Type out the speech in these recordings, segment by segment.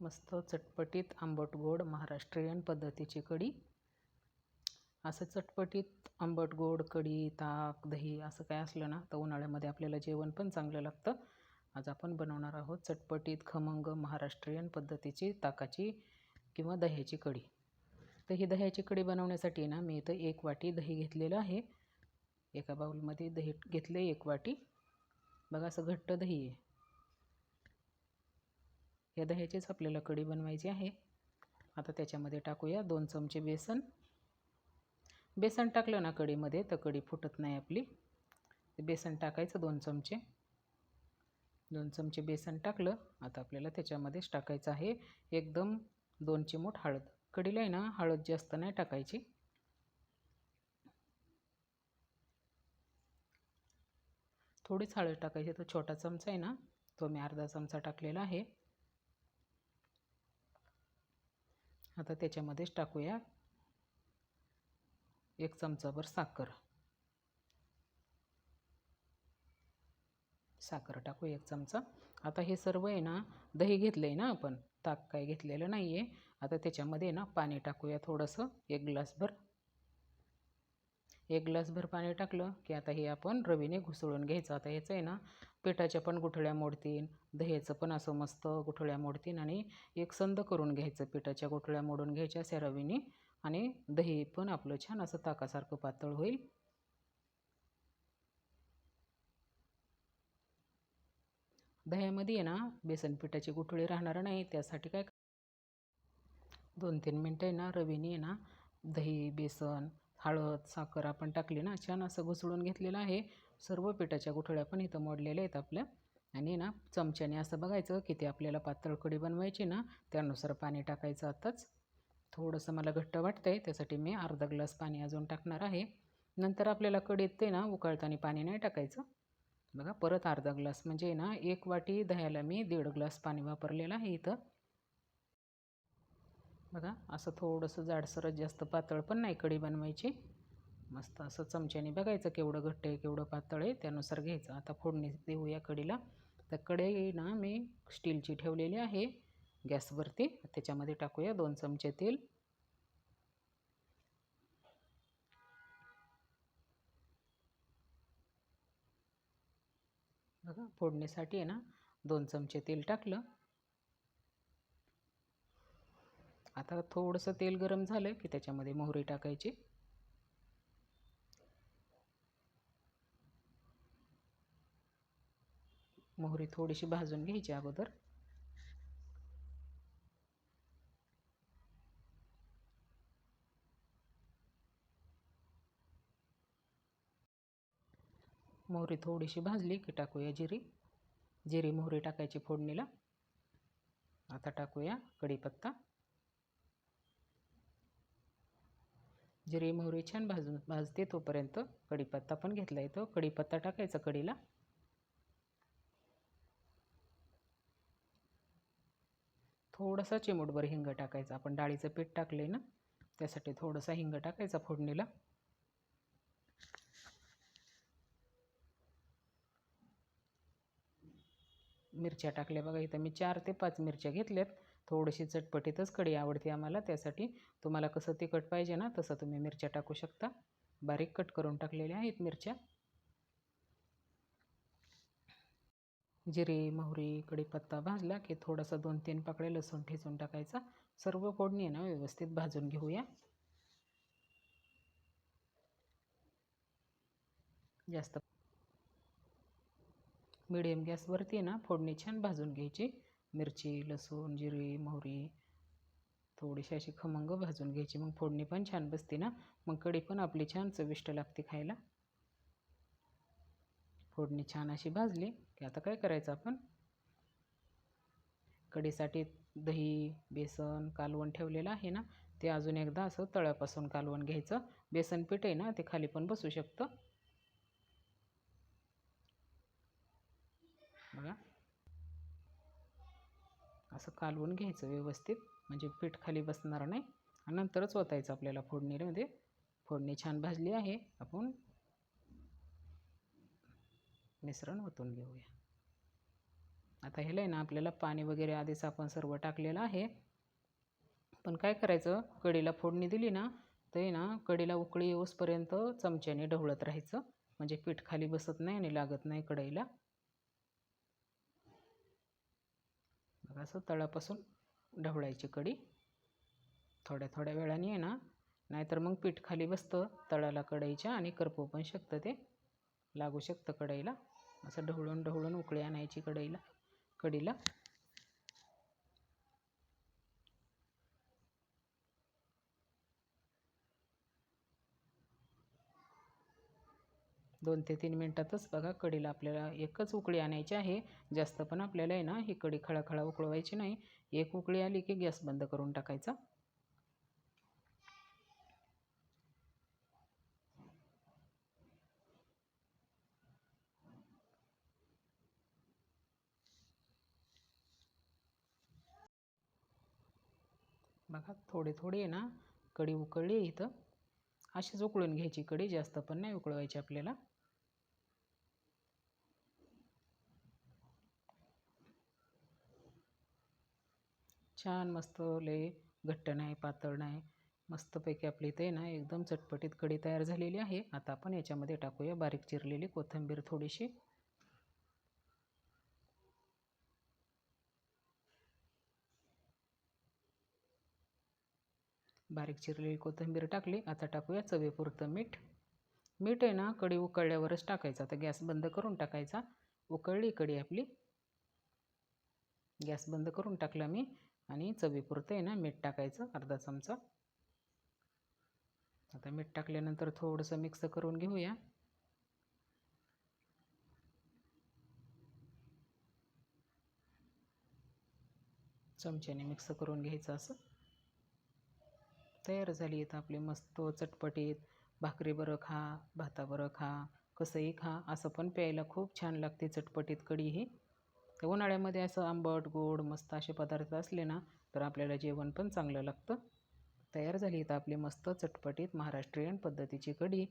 मस्त चटपटीत आंबट गोड महाराष्ट्रीयन पद्धतीची कढी. असं चटपटीत आंबट गोड कढी ताक दही असं काय असलं ना तर उन्हाळ्यामध्ये आपल्याला जेवण पण चांगलं लागतं. आज आपण बनवणार आहोत चटपटीत खमंग महाराष्ट्रीयन पद्धतीची ताकाची किंवा दह्याची कढी. तर ही दह्याची कढी बनवण्यासाठी ना मी इथं एक वाटी दही घेतलेलं आहे. एका बाउलमध्ये दही घेतले एक वाटी. बघा असं घट्ट दही आहे. या दह्याचीच आपल्याला कढी बनवायची आहे. आता त्याच्यामध्ये टाकूया दोन चमचे बेसन. बेसन टाकलं ना कढीमध्ये तर कढी फुटत नाही आपली. बेसन टाकायचं दोन चमचे. दोन चमचे बेसन टाकलं. आता आपल्याला त्याच्यामध्येच टाकायचं आहे एकदम दोन चिमूट हळद. कढीला आहे ना हळद जास्त नाही टाकायची. थोडीच हळद टाकायची तो छोटा चमचा आहे ना तो मी अर्धा चमचा टाकलेला आहे. आता त्याच्यामध्येच टाकूया. एक चमचाभर साखर. साखर टाकू एक चमचा. आता हे सर्व आहे ना दही घेतलं आहे ना आपण. ताक काय घेतलेलं नाही आहे आता त्याच्यामध्ये ना पाणी टाकूया थोडंसं. एक ग्लासभर. एक ग्लासभर पाणी टाकलं की आता हे आपण रवीने घुसळून घ्यायचं. आता ह्याचं आहे ना पिठाच्या पण गुठळ्या मोडतीन दह्याचं पण असं मस्त गुठळ्या मोडतीन आणि एक संद करून घ्यायचं पिठाच्या गुठळ्या मोडून घ्यायच्या अशा रवीने आणि दही पण आपलं छान असं ताकासारखं पातळ होईल. दह्यामध्ये आहे ना बेसन पिठाची गुठळी राहणार नाही त्यासाठी काय दोन तीन मिनटं आहे ना रवीने आहे ना दही बेसन हळद साखर आपण टाकली ना छान असं घुसळून घेतलेलं आहे. सर्व पिठाच्या गुठळ्या पण इथं मोडलेल्या आहेत आपल्या. आणि ना चमच्याने असं बघायचं किती आपल्याला पातळ कढी बनवायची ना त्यानुसार पाणी टाकायचं आताच. थोडंसं मला घट्ट वाटतं आहे त्यासाठी मी अर्धा ग्लास पाणी अजून टाकणार आहे. नंतर आपल्याला कढीत ते ना उकळताना पाणी नाही टाकायचं. बघा परत अर्धा ग्लास. म्हणजे ना एक वाटी दह्याला मी दीड ग्लास पाणी वापरलेलं आहे इथं. बघा असं थोडंसं जाडसरच जास्त पातळ पण नाही कढी बनवायची. मस्त असं चमच्याने बघायचं केवढं घट्ट आहे केवढं पातळ आहे त्यानुसार घ्यायचं. आता फोडणी देऊया कढीला. तर कढई ना मी स्टीलची ठेवलेली आहे गॅसवरती. त्याच्यामध्ये टाकूया दोन चमचे तेल. बघा फोडणीसाठी आहे ना दोन चमचे तेल टाकलं. आता थोडंसं तेल गरम झालं की त्याच्यामध्ये मोहरी टाकायची. मोहरी थोडीशी भाजून घ्यायची अगोदर. मोहरी थोडीशी भाजली की टाकूया जिरी. जिरी मोहरी टाकायची फोडणीला. आता टाकूया कढीपत्ता. जिरे मोहरी छान भाजून भाजते तोपर्यंत. कढीपत्ता पण घेतला येतो कढीपत्ता टाकायचा कढीला. थोडासा चिमूटभर हिंग टाकायचा. आपण डाळीचं पीठ टाकले ना त्यासाठी थोडासा हिंग टाकायचा फोडणीला. मिरच्या टाकल्या बघा इथं मी चार ते पाच मिरच्या घेतल्यात. थोडीशी चटपटीतच कढी आवडते आम्हाला त्यासाठी तुम्हाला कसं तिखट पाहिजे ना तसं तुम्ही मिरच्या टाकू शकता. बारीक कट करून टाकलेल्या आहेत मिरच्या. जिरे मोहरी कढीपत्ता भाजला की थोडासा दोन तीन पाकळे लसूण ठेचून टाकायचा. सर्व फोडणी ना व्यवस्थित भाजून घेऊया. जास्त मिडियम गॅसवरती ना फोडणी छान भाजून घ्यायची. मिरची लसूण जिरे मोहरी थोडीशी अशी खमंग भाजून घ्यायची. मग फोडणी पण छान बसते ना? मग कढी पण आपली छान चविष्ट लागते खायला. फोडणी छान अशी भाजली की आता काय करायचं आपण? कढीसाठी दही बेसन कालवण ठेवलेलं आहे ना? ते अजून एकदा असं तळ्यापासून कालवण घ्यायचं. बेसन पीठ आहे ना ते खाली पण बसू शकतं बघा असं कालवून घ्यायचं व्यवस्थित. म्हणजे पीठ खाली बसणार नाही. आणि नंतरच ओतायचं आपल्याला फोडणीमध्ये म्हणजे फोडणी छान भाजली आहे. आपण मिश्रण ओतून घेऊया. आता ह्याला आहे ना आपल्याला पाणी वगैरे आधीच आपण सर्व टाकलेलं आहे. पण काय करायचं? कढीला फोडणी दिली ना तर ना कढीला उकळी येऊसपर्यंत चमच्याने ढवळत राहायचं. म्हणजे पीठ खाली बसत नाही आणि लागत नाही कढईला. बघा असं तळापासून ढवळायची कढी. थोड्या थोड्या वेळाने आहे ना नाहीतर मग पीठ खाली बसतं तळाला कढईच्या आणि करपू पण शकतं ते. लागू शकतं कढईला. असं ढवळून ढवळून उकळी आणायची कढईला कढीला. दोन ते तीन मिनटातच बघा कढीला आपल्याला एकच उकळी आणायची आहे. जास्त पण आपल्याला आहे ना ही कढी खळाखळा उकळवायची नाही. एक उकळी आली की गॅस बंद करून टाकायचा. बघा थोडे थोडे आहे ना कढी उकळली इथं. अशीच उकळून घ्यायची कढी जास्त पण नाही उकळवायची आपल्याला. छान मस्त लय घट्ट नाही पातळ नाही. मस्तपैकी आपली इथे ना एकदम चटपटीत कढी तयार झालेली आहे. आता आपण याच्यामध्ये टाकूया बारीक चिरलेली कोथिंबीर थोडीशी. बारीक चिरलेली कोथिंबीर टाकली. आता टाकूया चवीपुरतं मीठ. मीठ आहे ना कढी उकळल्यावरच टाकायचं. आता गॅस बंद करून टाकायचा. उकळली कढी आपली. गॅस बंद करून टाकला मी. आणि चवीपुरतं आहे ना मीठ टाकायचं अर्धा चमचा. आता मीठ टाकल्यानंतर थोडंसं मिक्स करून घेऊया. चमच्याने मिक्स करून घ्यायचं असं. तयार झाली आहेत आपली मस्त चटपटीत. भाकरीबरं खा भाताबरं खा कसंही खा असं पण प्यायला खूप छान लागते चटपटीत कढी ही तर उन्हाळ्यामध्ये असं आंबट गोड मस्त असे पदार्थ असले ना तर आपल्याला जेवण पण चांगलं लागतं. तयार झाली तर आपली मस्त चटपटीत महाराष्ट्रीयन पद्धतीची कढी.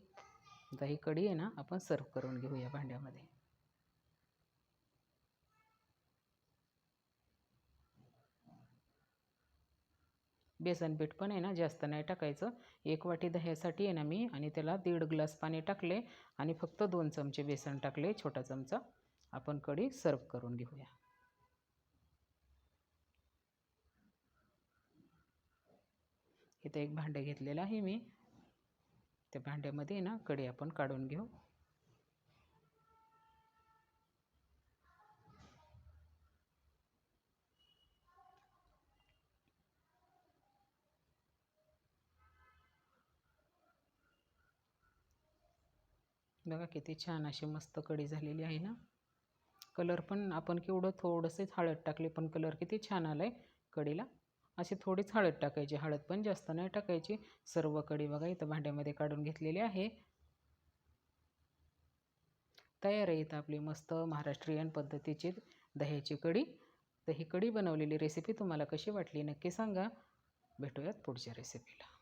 आता ही कढी आहे ना आपण सर्व करून घेऊया भांड्यामध्ये. बेसन पीठ पण आहे ना जास्त नाही टाकायचं. एक वाटी दह्यासाठी आहे ना मी आणि त्याला दीड ग्लास पाणी टाकले आणि फक्त दोन चमचे बेसन टाकले छोटा चमचा. आपण कढी सर्व करून घेऊया. इथं एक भांडे घेतलेलं आहे मी. त्या भांड्यामध्ये ना कढी आपण काढून घेऊ. बघा किती छान अशी मस्त कढी झालेली आहे ना. कलर पण आपण केवढं थोडंसंच हळद टाकली पण कलर किती छान आला आहे कढीला अशी थोडीच हळद टाकायची हळद पण जास्त नाही टाकायची. सर्व कढी बघा इथं भांड्यामध्ये काढून घेतलेली आहे. तयार आहे इथं आपली मस्त महाराष्ट्रीयन पद्धतीची दह्याची कढी तर ही कढी बनवलेली रेसिपी तुम्हाला कशी वाटली नक्की सांगा. भेटूयात पुढच्या रेसिपीला